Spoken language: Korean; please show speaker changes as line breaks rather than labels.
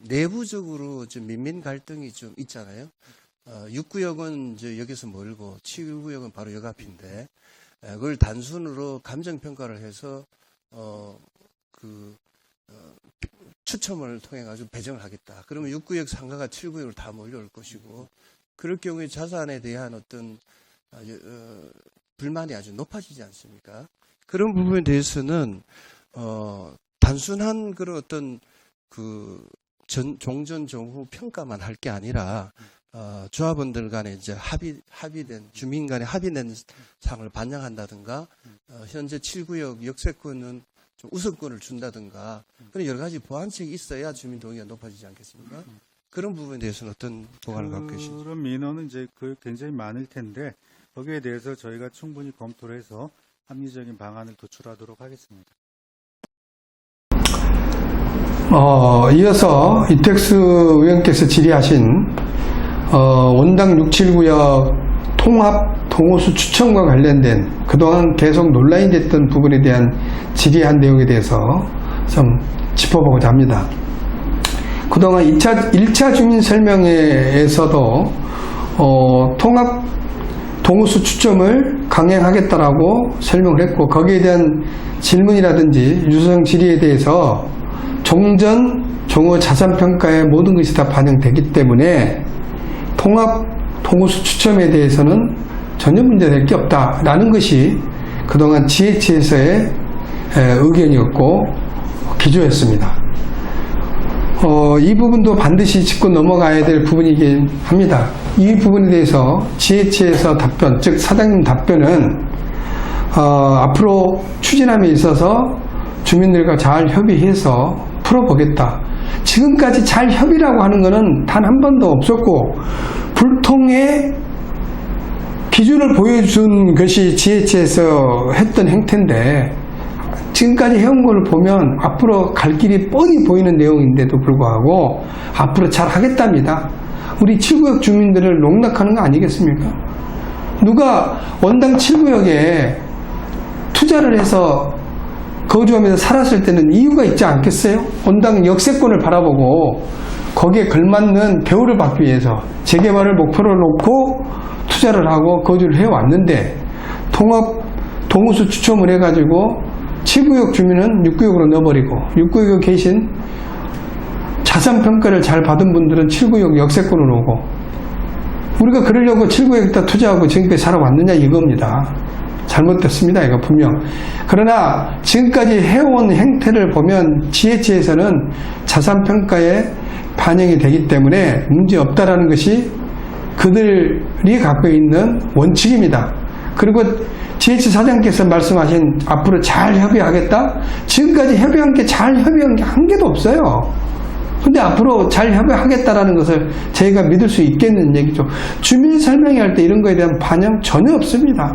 내부적으로 좀 민민 갈등이 좀 있잖아요. 어, 6구역은 이제 여기서 멀고 7구역은 바로 역 앞인데 에, 그걸 단순으로 감정 평가를 해서 어, 그 어, 추첨을 통해 가지고 배정을 하겠다. 그러면 6구역 상가가 7구역으로 다 몰려올 것이고 그럴 경우에 자산에 대한 어떤 아, 여- 어, 불만이 아주 높아지지 않습니까? 그런 부분에 대해서는 어, 단순한 그런 어떤 그 전, 종전 종후 평가만 할 게 아니라 어, 조합원들 간에 이제 합의 합의된 주민 간에 합의된 상을 반영한다든가 어, 현재 7구역 역세권은 좀 우선권을 준다든가 그런 여러 가지 보완책이 있어야 주민 동의가 높아지지 않겠습니까? 그런 부분에 대해서는 어떤 보관을 갖고 계신지.
그런 민원은 이제 그 굉장히 많을 텐데 거기에 대해서 저희가 충분히 검토를 해서 합리적인 방안을 도출하도록 하겠습니다.
어, 이어서 이택수 의원께서 질의하신 어, 원당 679역 통합 동호수 추천과 관련된 그동안 계속 논란이 됐던 부분에 대한 질의한 내용에 대해서 좀 짚어보고자 합니다. 그동안 2차, 1차 주민 설명회에서도 어, 통합 동호수 추첨을 강행하겠다라고 설명을 했고 거기에 대한 질문이라든지 유수성 질의에 대해서 종전 종호 자산평가에 모든 것이 다 반영되기 때문에 통합 동호수 추첨에 대해서는 전혀 문제될 게 없다라는 것이 그동안 GH에서의 의견이었고 기조였습니다. 어, 이 부분도 반드시 짚고 넘어가야 될 부분이긴 합니다. 이 부분에 대해서 GH에서 답변, 즉 사장님 답변은 어, 앞으로 추진함에 있어서 주민들과 잘 협의해서 풀어보겠다. 지금까지 잘 협의라고 하는 것은 단 한 번도 없었고 불통의 기준을 보여준 것이 GH에서 했던 행태인데 지금까지 해온 걸 보면 앞으로 갈 길이 뻔히 보이는 내용인데도 불구하고 앞으로 잘 하겠답니다. 우리 7구역 주민들을 농락하는 거 아니겠습니까? 누가 원당 7구역에 투자를 해서 거주하면서 살았을 때는 이유가 있지 않겠어요? 원당 역세권을 바라보고 거기에 걸맞는 배우를 받기 위해서 재개발을 목표로 놓고 투자를 하고 거주를 해왔는데 통합 동호수 추첨을 해가지고 7구역 주민은 6구역으로 넣어버리고 6구역에 계신 자산평가를 잘 받은 분들은 7구역 역세권으로 오고 우리가 그러려고 7구역에다 투자하고 지금까지 살아왔느냐 이겁니다. 잘못됐습니다. 이거 분명. 그러나 지금까지 해온 행태를 보면 GH에서는 자산평가에 반영이 되기 때문에 문제 없다라는 것이 그들이 갖고 있는 원칙입니다. 그리고 GH 사장께서 말씀하신 앞으로 잘 협의하겠다? 지금까지 협의한 게 잘 협의한 게 한 개도 없어요. 근데 앞으로 잘 협의하겠다라는 것을 저희가 믿을 수 있겠는 얘기죠. 주민 설명회 할 때 이런 거에 대한 반영 전혀 없습니다.